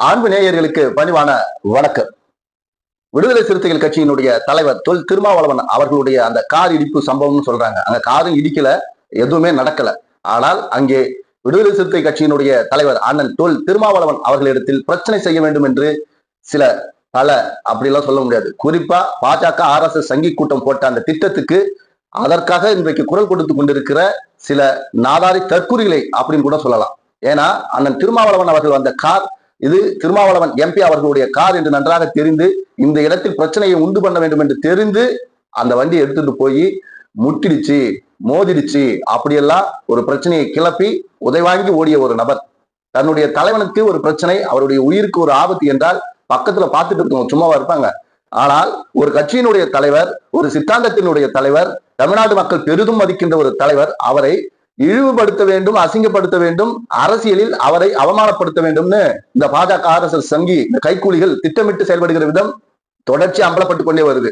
அன்பு நேயர்களுக்கு பணிவான வணக்கம். விடுதலை சிறுத்தைகள் கட்சியினுடைய தலைவர் தொல் திருமாவளவன் அவர்களுடைய அந்த கார் இடிப்பு சம்பவம்னு சொல்றாங்க. அங்க காரும் இடிக்கல எதுவுமே நடக்கல. ஆனால் அங்கே விடுதலை சிறுத்தை கட்சியினுடைய தலைவர் அண்ணன் தொல் திருமாவளவன் அவர்களிடத்தில் பிரச்சனை செய்ய வேண்டும் என்று சில பல அப்படிலாம் சொல்ல முடியாது. குறிப்பா பாஜக ஆர் எஸ் எஸ் சங்கி கூட்டம் போட்ட அந்த திட்டத்துக்கு அதற்காக இன்றைக்கு குரல் கொடுத்து கொண்டிருக்கிற சில நாதாரி தற்குறிகளை அப்படின்னு கூட சொல்லலாம். ஏன்னா அண்ணன் திருமாவளவன் அவர்கள் வந்த கார் இது திருமாவளவன் எம்பி அவர்களுடைய கார் என்று நன்றாக தெரிந்து இந்த இடத்தில் பிரச்சனையை உண்டு பண்ண வேண்டும் என்று தெரிந்து அந்த வண்டியை எடுத்துட்டு போய் முட்டிடுச்சு மோதிடுச்சு அப்படியெல்லாம் ஒரு பிரச்சனையை கிளப்பி உதைவாங்கி ஓடிய ஒரு நபர். தன்னுடைய தலைவனுக்கு ஒரு பிரச்சனை அவருடைய உயிருக்கு ஒரு ஆபத்து என்றால் பக்கத்துல பார்த்துட்டு இருக்கவங்க சும்மாவா இருப்பாங்க. ஆனால் ஒரு கட்சியினுடைய தலைவர் ஒரு சித்தாந்தத்தினுடைய தலைவர் தமிழ்நாடு மக்கள் பெரிதும் மதிக்கின்ற ஒரு தலைவர் அவரை இழிவுபடுத்த வேண்டும் அசிங்கப்படுத்த வேண்டும் அரசியலில் அவரை அவமானப்படுத்த வேண்டும்னு இந்த பாஜக அரசு சங்கி இந்த கைக்கூலிகள் திட்டமிட்டு செயல்படுகிற விதம் தொடர்ச்சி அம்பலப்பட்டு கொண்டே வருது.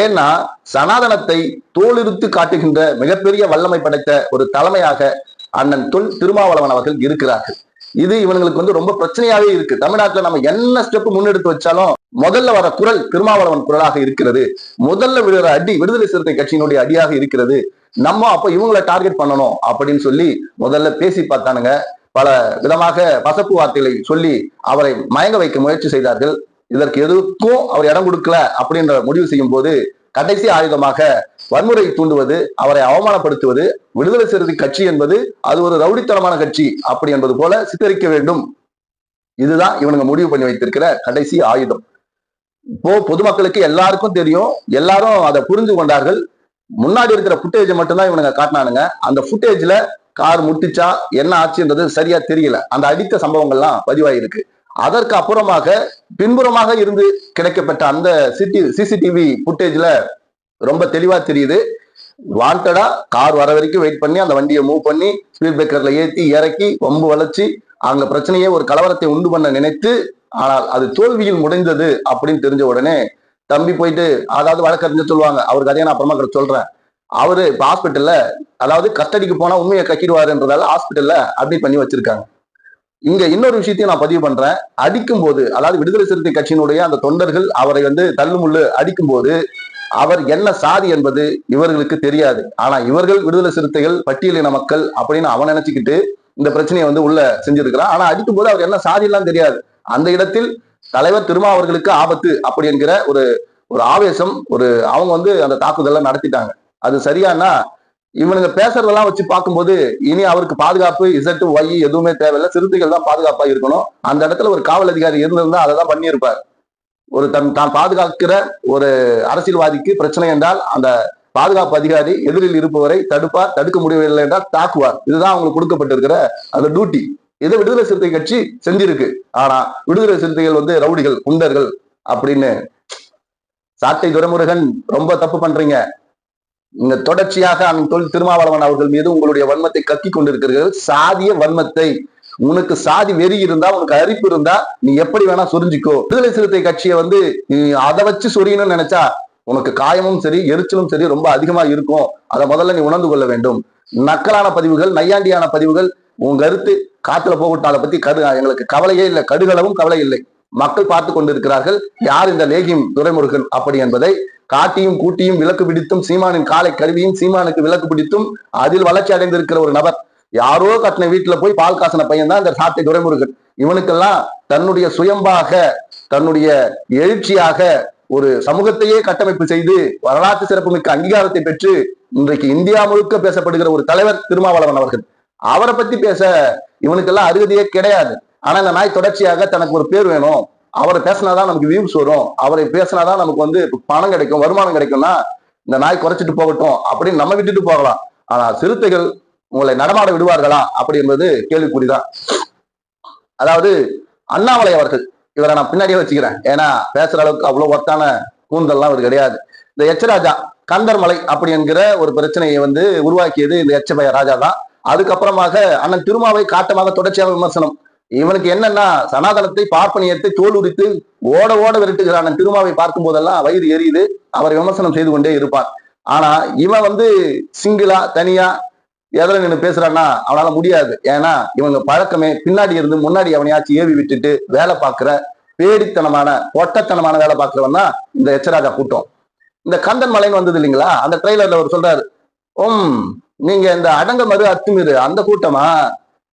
ஏன்னா சனாதனத்தை தோலிருத்து காட்டுகின்ற மிகப்பெரிய வல்லமை படைத்த ஒரு தலைமையாக அண்ணன் தொல் திருமாவளவன் அவர்கள் இருக்கிறார்கள். இது இவங்களுக்கு வந்து ரொம்ப பிரச்சனையாவே இருக்கு. தமிழ்நாட்டுல நம்ம என்ன ஸ்டெப் முன்னெடுத்து வச்சாலும் முதல்ல வர குரல் திருமாவளவன் குரலாக இருக்கிறது. முதல்ல விழுற அடி விடுதலை சிறுத்தை கட்சியினுடைய அடியாக இருக்கிறது. நம்ம அப்ப இவங்களை டார்கெட் பண்ணணும் அப்படின்னு சொல்லி முதல்ல பேசி பார்த்தானுங்க. பல விதமாக பசப்பு வார்த்தைகளை சொல்லி அவரை மயங்க வைக்க முயற்சி செய்தார்கள். இதற்கு எதுக்கும் அவர் இடம் கொடுக்கல அப்படின்ற முடிவு செய்யும் போது கடைசி ஆயுதமாக வன்முறை தூண்டுவது அவரை அவமானப்படுத்துவது விடுதலை சிறுத்தை கட்சி என்பது அது ஒரு ரவுடித்தனமான கட்சி அப்படி என்பது போல சித்தரிக்க வேண்டும். இதுதான் இவனுங்க முடிவு பண்ணி வைத்திருக்கிற கடைசி ஆயுதம். இப்போ பொதுமக்களுக்கு எல்லாருக்கும் தெரியும். எல்லாரும் அதை புரிந்து கொண்டார்கள். முன்னாடி இருக்கிற ஃபுட்டேஜை மட்டும்தான் இவனுங்க காட்டினானுங்க. அந்த ஃபுட்டேஜ்ல கார் முட்டிச்சா என்ன ஆச்சுன்றது சரியா தெரியல. அந்த அடித்த சம்பவங்கள்லாம் பதிவாயிருக்கு. அதற்கு அப்புறமாக பின்புறமாக இருந்து கிடைக்கப்பட்ட அந்த சிட்டி சிசிடிவி ஃபுட்டேஜ்ல ரொம்ப தெளிவா தெரியுது. வாண்டடா கார் வர வரைக்கும் வெயிட் பண்ணி அந்த வண்டியை மூவ் பண்ணி ஸ்பீட் பிரேக்கர்ல ஏத்தி இறக்கி வம்பு வளைச்சி அங்க பிரச்சனையே ஒரு கலவரத்தை உண்டு பண்ண நினைத்து ஆனால் அது தோல்வியில் முடிந்தது அப்படின்னு தெரிஞ்ச உடனே தம்பி போயிட்டு அதாவது வழக்கறிஞர் சொல்லுவாங்க. அவர் கதையை நான் அப்புறமா சொல்றேன். அவரு இப்ப ஹாஸ்பிட்டல்ல அதாவது கஸ்டடிக்கு போனா உண்மையை கக்கிடுவாருன்றதால ஹாஸ்பிட்டல்ல அட்மிட் பண்ணி வச்சிருக்காங்க. இங்க இன்னொரு விஷயத்தையும் நான் பதிவு பண்றேன். அடிக்கும் போது அதாவது விடுதலை சிறுத்தை கட்சியினுடைய அந்த தொண்டர்கள் அவரை வந்து தள்ளுமுள்ளு அடிக்கும் போது அவர் என்ன சாதி என்பது இவர்களுக்கு தெரியாது. ஆனா இவர்கள் விடுதலை சிறுத்தைகள் பட்டியலின மக்கள் அப்படின்னு அவன் நினைச்சுக்கிட்டு இந்த பிரச்சனையை வந்து உள்ள செஞ்சிருக்கிறான். ஆனா அடிக்கும் போது அவர் என்ன சாதி எல்லாம் தெரியாது. அந்த இடத்தில் தலைவர் திருமா அவர்களுக்கு ஆபத்து அப்படி என்கிற ஒரு ஒரு ஆவேசம் ஒரு அவங்க வந்து அந்த தாக்குதலை நடத்திட்டாங்க. அது சரியானா? இவனுங்க பேசுறதெல்லாம் வச்சு பார்க்கும்போது இனி அவருக்கு பாதுகாப்பு இசட்டு ஒய் எதுவுமே தேவையில்லை. சிறுத்தைகள் தான் பாதுகாப்பா இருக்கணும். அந்த இடத்துல ஒரு காவல் அதிகாரி இருந்திருந்தா அதை தான் பண்ணியிருப்பார். ஒரு தன் தான் பாதுகாக்கிற ஒரு அரசியல்வாதிக்கு பிரச்சனை என்றால் அந்த பாதுகாப்பு அதிகாரி எதிரில் இருப்பவரை தடுப்பார் தடுக்க முடியவில்லை என்றால் தாக்குவார். இதுதான் அவங்களுக்கு கொடுக்கப்பட்டிருக்கிற அந்த டியூட்டி இதை விடுதலை சிறுத்தை கட்சி செஞ்சிருக்கு. ஆனா விடுதலை சிறுத்தைகள் வந்து ரவுடிகள் குண்டர்கள் அப்படின்னு சாட்டை துரைமுருகன் ரொம்ப தப்பு பண்றீங்க. இந்த தொடர்ச்சியாக அவன் தொழில் திருமாவளவன் அவர்கள் மீது உங்களுடைய வன்மத்தை கக்கி கொண்டிருக்கிறீர்கள். சாதிய வன்மத்தை. உனக்கு சாதி வெறி இருந்தா உனக்கு அரிப்பு இருந்தா நீ எப்படி வேணா சொரிஞ்சிக்கோ. விடுதலை சிறுத்தை கட்சியை வந்து நீ அதை வச்சு சொரியணும்னு நினைச்சா உனக்கு காயமும் சரி எரிச்சலும் சரி ரொம்ப அதிகமா இருக்கும். அதை முதல்ல நீ உணர்ந்து கொள்ள வேண்டும். நக்கலான பதிவுகள் நையாண்டியான பதிவுகள் உன் கருத்து காத்துல போகட்டும் அதை பத்தி கரு எங்களுக்கு கவலையே இல்லை. கடுகளவும் கவலை இல்லை. மக்கள் பார்த்து கொண்டிருக்கிறார்கள். யார் இந்த லேகியம் துரைமுருகன் அப்படி என்பதை காட்டியும் கூட்டியும் விளக்கு பிடித்தும் சீமானின் காலை கருவியும் சீமானுக்கு விளக்கு பிடித்தும் அதில் வளர்ச்சி அடைந்திருக்கிற ஒரு நபர். யாரோ கட்டின வீட்டுல போய் பால் காசின பையன் தான் இந்த சாட்டை துரைமுருகன். இவனுக்கெல்லாம் தன்னுடைய சுயம்பாக தன்னுடைய எழுச்சியாக ஒரு சமூகத்தையே கட்டமைப்பு செய்து வரலாற்று சிறப்புமிக்க அங்கீகாரத்தை பெற்று இன்றைக்கு இந்தியா முழுக்க பேசப்படுகிற ஒரு தலைவர் திருமாவளவன் அவர்கள். அவரை பத்தி பேச இவனுக்கெல்லாம் அருகதையே கிடையாது. ஆனா இந்த நாய் தொடர்ச்சியாக தனக்கு ஒரு பேர் வேணும். அவரை பேசினாதான் நமக்கு வியூஸ் வரும். அவரை பேசினாதான் நமக்கு வந்து பணம் கிடைக்கும் வருமானம் கிடைக்கும்னா இந்த நாய் குறைச்சிட்டு போகட்டும் அப்படின்னு நம்ம விட்டுட்டு போகலாம். ஆனா சிறுத்தைகள் உங்களை நடமாட விடுவார்களா அப்படி என்பது கேள்விக்குறிதான். அதாவது அண்ணாமலை அவர்கள் இவரை நான் பின்னாடியே வச்சுக்கிறேன். ஏன்னா பேசுற அளவுக்கு அவ்வளவு ஒத்தான கூந்தல்லாம் அவர் கிடையாது. இந்த எச்சராஜா கந்தர்மலை அப்படி என்கிற ஒரு பிரச்சனையை வந்து உருவாக்கியது இந்த எச்சபய ராஜா தான் அதுக்கப்புறமாக அண்ணன் திருமாவை காட்டமாக தொடர்ச்சியாக விமர்சனம். இவனுக்கு என்னன்னா சனாதனத்தை பார்ப்பனியத்தை தோல் உரித்து ஓட ஓட விரட்டுகிற அண்ணன் திருமாவை பார்க்கும் போதெல்லாம் வயிறு எரியுது. அவரை விமர்சனம் செய்து கொண்டே இருப்பான். ஆனா இவன் வந்து சிங்கிளா தனியா எதில் நின்று பேசுறான்னா அவனால முடியாது. ஏன்னா இவங்க பழக்கமே பின்னாடி இருந்து முன்னாடி அவனையாச்சும் ஏவி விட்டுட்டு வேலை பார்க்கிற பேடித்தனமான பொட்டத்தனமான வேலை பார்க்கிறவன் தான் இந்த எச்சராஜா கூட்டம். இந்த கந்தன் மலைன்னு வந்தது இல்லைங்களா? அந்த ட்ரெய்லர்ல அவர் சொல்றாரு ஓம் நீங்க இந்த அடங்க மறு அத்துமீறு அந்த கூட்டமா?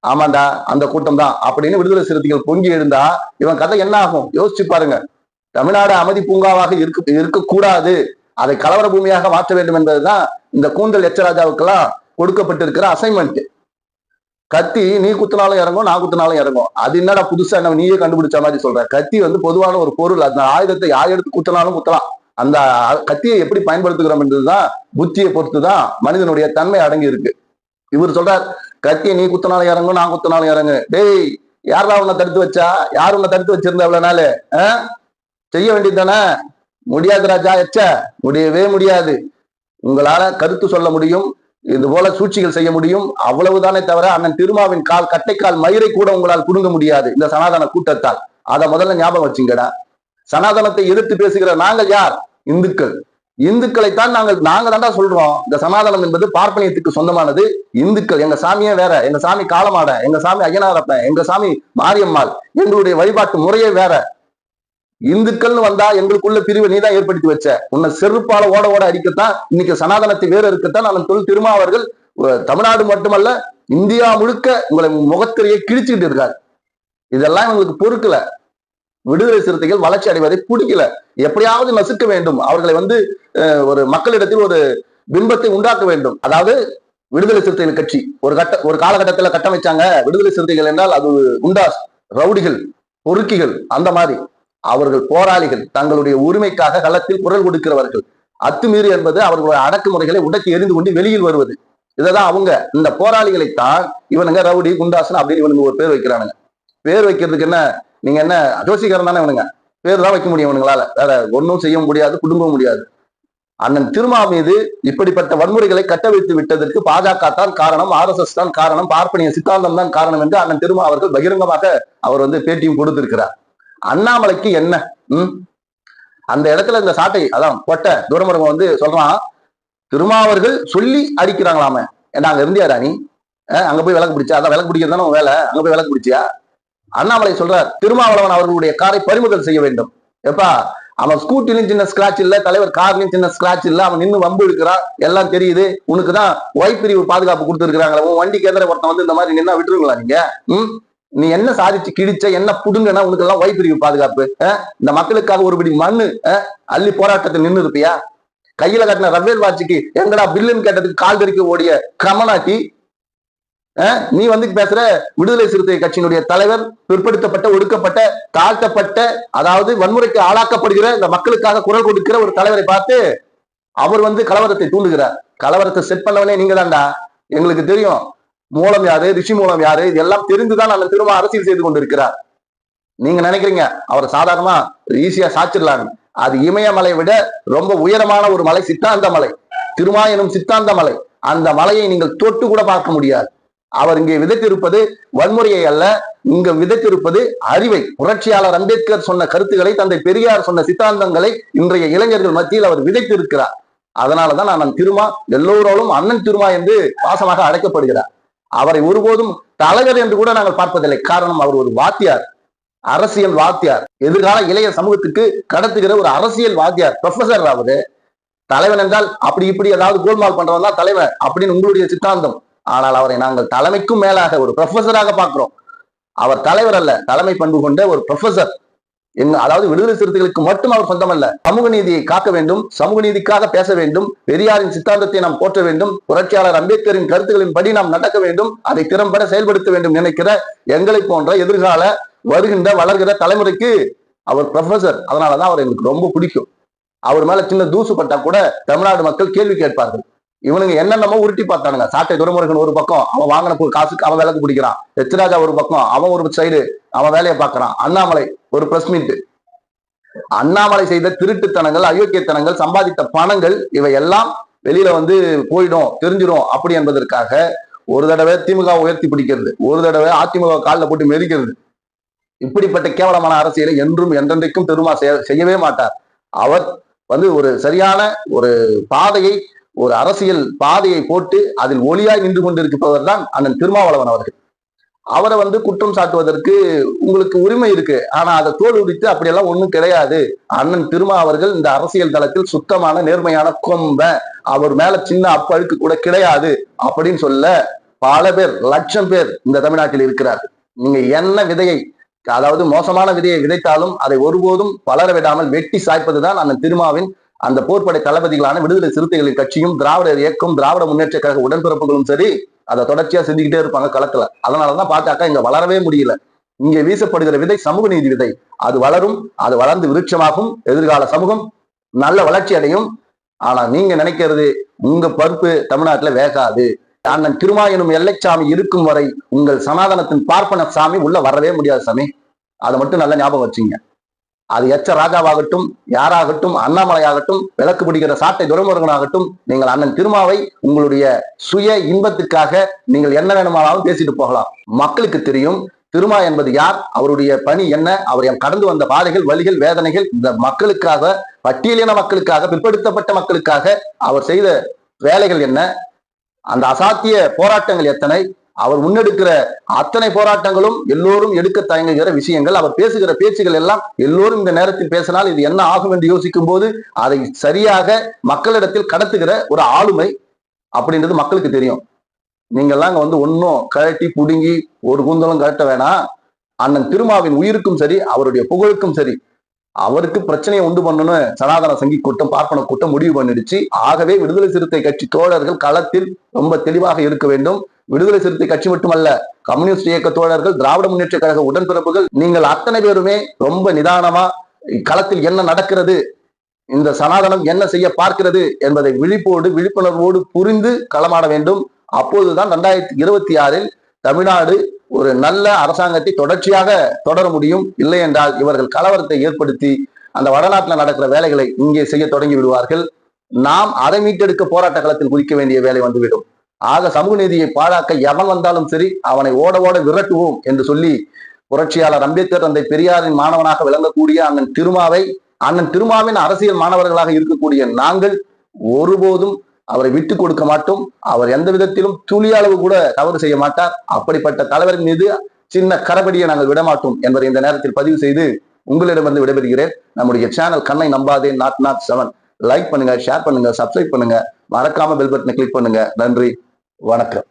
ஆமாண்டா அந்த கூட்டம் தான் அப்படின்னு விடுதலை சிறுத்தைகள் பொங்கி எழுந்தா இவன் கதை என்ன ஆகும்? யோசிச்சு பாருங்க. தமிழ்நாடு அமைதி பூங்காவாக இருக்க இருக்கக்கூடாது. அதை கலவர பூமியாக மாற்ற வேண்டும் என்பதுதான் இந்த கூந்தல் எச்சராஜாவுக்கெல்லாம் கொடுக்கப்பட்டிருக்கிற அசைன்மெண்ட் கத்தி நீ குத்தினாலும் இறங்கும் நான் குத்தினாலும் இறங்கும். அது என்னடா புதுசா என்ன நீயே கண்டுபிடிச்ச மாதிரி சொல்ற? கத்தி வந்து பொதுவான ஒரு பொருள். அந்த ஆயுதத்தை யார் எடுத்து குத்தினாலும் குத்தலாம். அந்த கத்தியை எப்படி பயன்படுத்துகிறோம் என்றதுதான் புத்தியை பொறுத்து தான் மனிதனுடைய தன்மை அடங்கி இருக்கு. இவர் சொல்றார் கத்தியை நீ குத்தினாலும் இறங்கும் நான் குத்தினாலும் இறங்கு டேய் யாரா உன்னை தடுத்து வச்சா? யார் உன்னை தடுத்து வச்சிருந்த இவ்வளவு நாள் செய்ய வேண்டியது தானே முடியாது ராஜா எச்ச? முடியவே முடியாது. உங்களால கருத்து சொல்ல முடியும் இது போல சூழ்ச்சிகள் செய்ய முடியும். அவ்வளவுதானே தவிர அண்ணன் திருமாவின் கால் கட்டைக்கால் மயிரை கூட உங்களால் குடுங்க முடியாது இந்த சனாதன கூட்டத்தால். அதை முதல்ல ஞாபகம் வச்சுங்கடா. சனாதனத்தை எதிர்த்து பேசுகிற நாங்கள் யார்? இந்துக்கள். இந்துக்களைத்தான் நாங்கள் நாங்க தாண்டா சொல்றோம். இந்த சனாதனம் என்பது பார்ப்பனியத்துக்கு சொந்தமானது. இந்துக்கள் எங்க சாமியே வேற எங்க சாமி காலமாட எங்க சாமி ஐயனாரப்பன் எங்க சாமி மாரியம்மாள் எங்களுடைய வழிபாட்டு முறையே வேற. இந்துக்கள்னு வந்தா எங்களுக்குள்ள பிரிவை நீதான் ஏற்படுத்தி வச்ச. உன்னை செருப்பால ஓட ஓட அடிக்கத்தான் இன்னைக்கு சனாதனத்தை வேற இருக்கத்தான் நான் தொல் திருமாவர்கள் அவர்கள் தமிழ்நாடு மட்டுமல்ல இந்தியா முழுக்க உங்களை முகத்திரையை கிழிச்சுக்கிட்டு இருக்காரு. இதெல்லாம் உங்களுக்கு பொறுக்கல. விடுதலை சிறுத்தைகள் வளர்ச்சி அடைவதை பிடிக்கல. எப்படியாவது நசுக்க வேண்டும். அவர்களை வந்து ஒரு மக்களிடத்தில் ஒரு பிம்பத்தை உண்டாக்க வேண்டும். அதாவது விடுதலை சிறுத்தைகள் கட்சி. ஒரு கட்ட ஒரு காலகட்டத்தில் கட்டமைச்சாங்க விடுதலை சிறுத்தைகள் என்றால் அது உண்டாஸ் ரவுடிகள் பொறுக்கிகள் அந்த மாதிரி. அவர்கள் போராளிகள் தங்களுடைய உரிமைக்காக களத்தில் குரல் கொடுக்கிறவர்கள். அத்துமீறி என்பது அவர்களுடைய அடக்குமுறைகளை உடச்சி எரிந்து கொண்டு வெளியில் வருவது. இதைதான் அவங்க இந்த போராளிகளைத்தான் இவனுங்க ரவுடி குண்டாசன் அப்படின்னு இவனுங்க ஒரு பேர் வைக்கிறானுங்க. பேர் வைக்கிறதுக்கு என்ன? நீங்க என்ன ஜோசிக்காரன் தானே இவனுங்க. பேர் தான் வைக்க முடியும் இவனுங்களால. வேற ஒன்றும் செய்ய முடியாது குடும்பம் முடியாது. அண்ணன் திருமா மீது இப்படிப்பட்ட வன்முறைகளை கட்டவிழ்த்து விட்டதற்கு பாஜக தான் காரணம் ஆர்எஸ்எஸ் தான் காரணம் பார்ப்பனிய சித்தாந்தம் தான் காரணம் என்று அண்ணன் திருமா அவர்கள் பகிரங்கமாக அவர் வந்து பேட்டியும் கொடுத்திருக்கிறார். அண்ணாமலைக்கு என்ன? ம்? அந்த இடத்துல இந்த சாட்டை அதான் கொட்டை துரமுருகன் வந்து சொல்றான் திருமாவர்கள் சொல்லி அடிக்கிறாங்களாமே. நாங்க இருந்தியா ராணி? அங்க போய் விளக்கு பிடிச்சா? அதான் விளக்கு பிடிக்கிறது தானே உன் வேலை? அங்க போய் விளக்கு பிடிச்சியா? அண்ணாமலை சொல்றார் திருமாவளவன் அவர்களுடைய காரை பறிமுதல் செய்ய வேண்டும். எப்பா அவன் ஸ்கூட்டிலும் சின்ன ஸ்கிராட்ச் இல்ல தலைவர் கார்லயும் சின்ன ஸ்கிராச் இல்ல அவன் நின்னு வம்பு இருக்கிறான் எல்லாம் தெரியுது. உனக்கு தான் ஒய் பிரிவு பாதுகாப்பு கொடுத்துருக்காங்களா உன் வண்டிக்கு எதிர ஒருத்தன் வந்து இந்த மாதிரி நின்னா விட்டுருங்களா நீங்க? ம்? நீ என்ன சாதிச்சு கிழிச்ச என்ன புடுங்கன்னா உனக்கு எல்லாம் ஒய் பிரிவு பாதுகாப்பு? இந்த மக்களுக்காக ஒருபடி மண்ணு அள்ளி போராட்டத்தில் நின்று இருப்பியா? கையில கட்டின ரவேல் வாட்சிக்கு எங்கடா பில்லுன்னு கேட்டதுக்கு கால் தெரிக்க ஓடிய கமனாட்டி நீ வந்து பேசுற விடுதலை சிறுத்தை கட்சியினுடைய தலைவர் பிற்படுத்தப்பட்ட ஒடுக்கப்பட்ட தாழ்த்தப்பட்ட அதாவது வன்முறைக்கு ஆளாக்கப்படுகிற இந்த மக்களுக்காக குரல் கொடுக்கிற ஒரு தலைவரை பார்த்து அவர் வந்து கலவரத்தை தூண்டுகிறார். கலவரத்தை செட் பண்ணவனே நீங்க தான்டா எங்களுக்கு தெரியும். மூலம் யாரு? ரிஷி மூலம் யாரு? இதெல்லாம் தெரிந்துதான் அந்த திரும்ப அரசியல் செய்து கொண்டிருக்கிறார். நீங்க நினைக்கிறீங்க அவரை சாதாரணமா ஈஸியா சாச்சிடலான்னு. அது இமயமலை விட ரொம்ப உயரமான ஒரு மலை சித்தாந்த மலை. திருமா எனும் சித்தாந்த மலை. அந்த மலையை நீங்கள் தொட்டு கூட பார்க்க முடியாது. அவர் இங்கே விதைத்திருப்பது வன்முறையை அல்ல இங்க விதைத்திருப்பது அறிவை. புரட்சியாளர் அம்பேத்கர் சொன்ன கருத்துக்களை தந்தை பெரியார் சொன்ன சித்தாந்தங்களை இன்றைய இளைஞர்கள் மத்தியில் அவர் விதைத்திருக்கிறார். அதனாலதான் நான் திருமா எல்லோரோடும் அண்ணன் திருமா என்று பாசமாக அழைக்கப்படுகிறார். அவரை ஒருபோதும் தலைவர் என்று கூட நாங்கள் பார்ப்பதில்லை. காரணம் அவர் ஒரு வாத்தியார் அரசியல் வாத்தியார். எதிர்கால இளைய சமூகத்துக்கு கடத்துகிற ஒரு அரசியல் வாத்தியார் ப்ரொஃபசர் அவரு தலைவன் என்றால் அப்படி இப்படி ஏதாவது கோல்மால் பண்றவன் தான் தலைவன் அப்படின்னு உங்களுடைய சித்தாந்தம். ஆனால் அவரை நாங்கள் தலைமைக்கும் மேலாக ஒரு ப்ரொஃபஸராக பார்க்கிறோம். அவர் தலைவர் அல்ல தலைமை பண்பு கொண்ட ஒரு ப்ரொஃபசர் எங்க அதாவது விடுதலை சிறுத்தைகளுக்கு மட்டும் அவர் சொந்தமல்ல. சமூக நீதியை காக்க வேண்டும் சமூக நீதிக்காக பேச வேண்டும் பெரியாரின் சித்தாந்தத்தை நாம் போற்ற வேண்டும் புரட்சியாளர் அம்பேத்கரின் கருத்துக்களின் படி நாம் நடக்க வேண்டும் அதை திறம்பட செயல்படுத்த வேண்டும் நினைக்கிற எங்களை போன்ற எதிர்கால வருகின்ற வளர்கிற தலைமுறைக்கு அவர் ப்ரொஃபசர் அதனாலதான் அவர் எங்களுக்கு ரொம்ப பிடிக்கும். அவர் மேல சின்ன தூசு பட்டா கூட தமிழ்நாடு மக்கள் கேள்வி கேட்பார்கள். இவனுங்க என்னென்னமோ உருட்டி பார்த்தானுங்க. சாட்டை துரைமுருகன் ஒரு பக்கம் அவன் வாங்கின காசுக்கு அவன் விலக்கு பிடிக்கிறான். எச்ராஜா ஒரு பக்கம் அவன் ஒரு சைடு அவன் வேலையை பார்க்கறான். அண்ணாமலை ஒரு பிரஸ் மீட் அண்ணாமலை செய்த திருட்டுத்தனங்கள் அயோக்கியத்தனங்கள் சம்பாதித்த பணங்கள் இவை எல்லாம் வெளியில வந்து போயிடும் தெரிஞ்சிடும். அப்படி என்பதற்காக ஒரு தடவை திமுக உயர்த்தி பிடிக்கிறது. ஒரு தடவை அதிமுக காலில் போட்டு மெதிக்கிறது. இப்படிப்பட்ட கேவலமான அரசியலை என்றும் என்றென்றைக்கும் பெருமா செய்ய- செய்யவே மாட்டார். அவர் வந்து ஒரு சரியான ஒரு பாதையை ஒரு அரசியல் பாதையை போட்டு அதில் ஒளியாய் நின்று கொண்டிருப்பவர் தான் அண்ணன் திருமாவளவன் அவர்கள். அவரை வந்து குற்றம் சாட்டுவதற்கு உங்களுக்கு உரிமை இருக்கு. ஆனா அதை தோல் உரித்து அப்படியெல்லாம் ஒண்ணும் கிடையாது. அண்ணன் திருமா அவர்கள் இந்த அரசியல் தளத்தில் சுத்தமான நேர்மையான கொம்ப அவர் மேல சின்ன அப்பழுக்கு கூட கிடையாது அப்படின்னு சொல்ல பல பேர் லட்சம் பேர் இந்த தமிழ்நாட்டில் இருக்கிறார் நீங்க என்ன விதையை அதாவது மோசமான விதையை விதைத்தாலும் அதை ஒருபோதும் வளர விடாமல் வெட்டி சாய்ப்பதுதான் அண்ணன் திருமாவின் அந்த போர்ப்படை தளபதிகளான விடுதலை சிறுத்தைகளின் கட்சியும் திராவிடர் இயக்கம் திராவிட முன்னேற்ற கழக உடன்பிறப்புகளும் சரி அதை தொடர்ச்சியா செஞ்சுக்கிட்டே இருப்பாங்க களத்துல. அதனாலதான் பார்த்தாக்கா இங்க வளரவே முடியல. இங்க வீசப்படுகிற விதை சமூக நீதி விதை. அது வளரும் அது வளர்ந்து விருட்சமாகும் எதிர்கால சமூகம் நல்ல வளர்ச்சி அடையும். ஆனா நீங்க நினைக்கிறது உங்க பருப்பு தமிழ்நாட்டுல வேகாது. அண்ணன் திருமா எனும் எல்லைச்சாமி இருக்கும் வரை உங்கள் சனாதனத்தின் பார்ப்பன சாமி உள்ள வரவே முடியாது சாமி. அதை மட்டும் நல்லா ஞாபகம் வச்சுங்க. அது எச்ச ராஜாவாகட்டும் யாராகட்டும் அண்ணாமலையாகட்டும் விளக்கு பிடிக்கிற சாட்டை துரைமுருகனாகட்டும் நீங்கள் அண்ணன் திருமாவை உங்களுடைய சுய இன்பத்துக்காக நீங்கள் என்ன வேணுமானாலும் பேசிட்டு போகலாம். மக்களுக்கு தெரியும் திருமா என்பது யார் அவருடைய பணி என்ன அவர் என் கடந்து வந்த பாதைகள் வழிகள் வேதனைகள் இந்த மக்களுக்காக பட்டியலின மக்களுக்காக பிற்படுத்தப்பட்ட மக்களுக்காக அவர் செய்த வேலைகள் என்ன அந்த அசாத்திய போராட்டங்கள் எத்தனை அவர் முன்னெடுக்கிற அத்தனை போராட்டங்களும் எல்லோரும் எடுக்க தயங்குகிற விஷயங்கள் அவர் பேசுகிற பேச்சுகள் எல்லாம் எல்லோரும் இந்த நேரத்தில் பேசினால் இது என்ன ஆகும் என்று யோசிக்கும் போது அதை சரியாக மக்களிடத்தில் கடத்துகிற ஒரு ஆளுமை அப்படின்றது மக்களுக்கு தெரியும். நீங்கள்லாம் அங்க வந்து ஒன்னும் கழட்டி புடுங்கி ஒரு கூந்தலும் கழட்ட வேணாம். அண்ணன் திருமாவின் உயிருக்கும் சரி அவருடைய புகழுக்கும் சரி அவருக்கு பிரச்சனையை உண்டு பண்ணணும்னு சனாதன சங்கி கூட்டம் பார்ப்பன கூட்டம் முடிவு பண்ணிடுச்சு. ஆகவே விடுதலை சிறுத்தை கட்சி தோழர்கள் களத்தில் ரொம்ப தெளிவாக இருக்க வேண்டும். விடுதலை சிறுத்தை கட்சி மட்டுமல்ல கம்யூனிஸ்ட் இயக்க தோழர்கள் திராவிட முன்னேற்ற கழக உடன்பிறப்புகள் நீங்கள் அத்தனை பேருமே ரொம்ப நிதானமா களத்தில் என்ன நடக்கிறது இந்த சனாதனம் என்ன செய்ய பார்க்கிறது என்பதை விழிப்போடு விழிப்புணர்வோடு புரிந்து களமாட வேண்டும். அப்போதுதான் ரெண்டாயிரத்தி இருபத்தி ஆறில் தமிழ்நாடு ஒரு நல்ல அரசாங்கத்தை தொடர்ச்சியாக தொடர முடியும். இல்லை என்றால் இவர்கள் கலவரத்தை ஏற்படுத்தி அந்த வடநாட்டில் நடக்கிற வேலைகளை இங்கே செய்ய தொடங்கி விடுவார்கள். நாம் அதை மீட்டெடுக்க போராட்ட களத்தில் குதிக்க வேண்டிய வேலை வந்துவிடும். ஆக சமூக நீதியை பாழாக்க எவன் வந்தாலும் சரி அவனை ஓட ஓட விரட்டுவோம் என்று சொல்லி புரட்சியாளர் அம்பேத்கர் தந்தை பெரியாரின் மாணவனாக விளங்கக்கூடிய அண்ணன் திருமாவை அண்ணன் திருமாவின் அரசியல் மாணவர்களாக இருக்கக்கூடிய நாங்கள் ஒருபோதும் அவரை விட்டு கொடுக்க மாட்டோம். அவர் எந்த விதத்திலும் துளி அளவு கூட தவறு செய்ய மாட்டார். அப்படிப்பட்ட தலைவரின் மீது சின்ன கரபடியை நாங்கள் விடமாட்டோம் என்பதை இந்த நேரத்தில் பதிவு செய்து உங்களிடமிருந்து விடைபெறுகிறேன். நம்முடைய சேனல் கண்ணை நம்பாதே நாட் நாட் செவன் லைக் பண்ணுங்க ஷேர் பண்ணுங்க சப்ஸ்கிரைப் பண்ணுங்க. மறக்காம பெல் பட்டனை கிளிக் பண்ணுங்க. நன்றி வணக்கம்.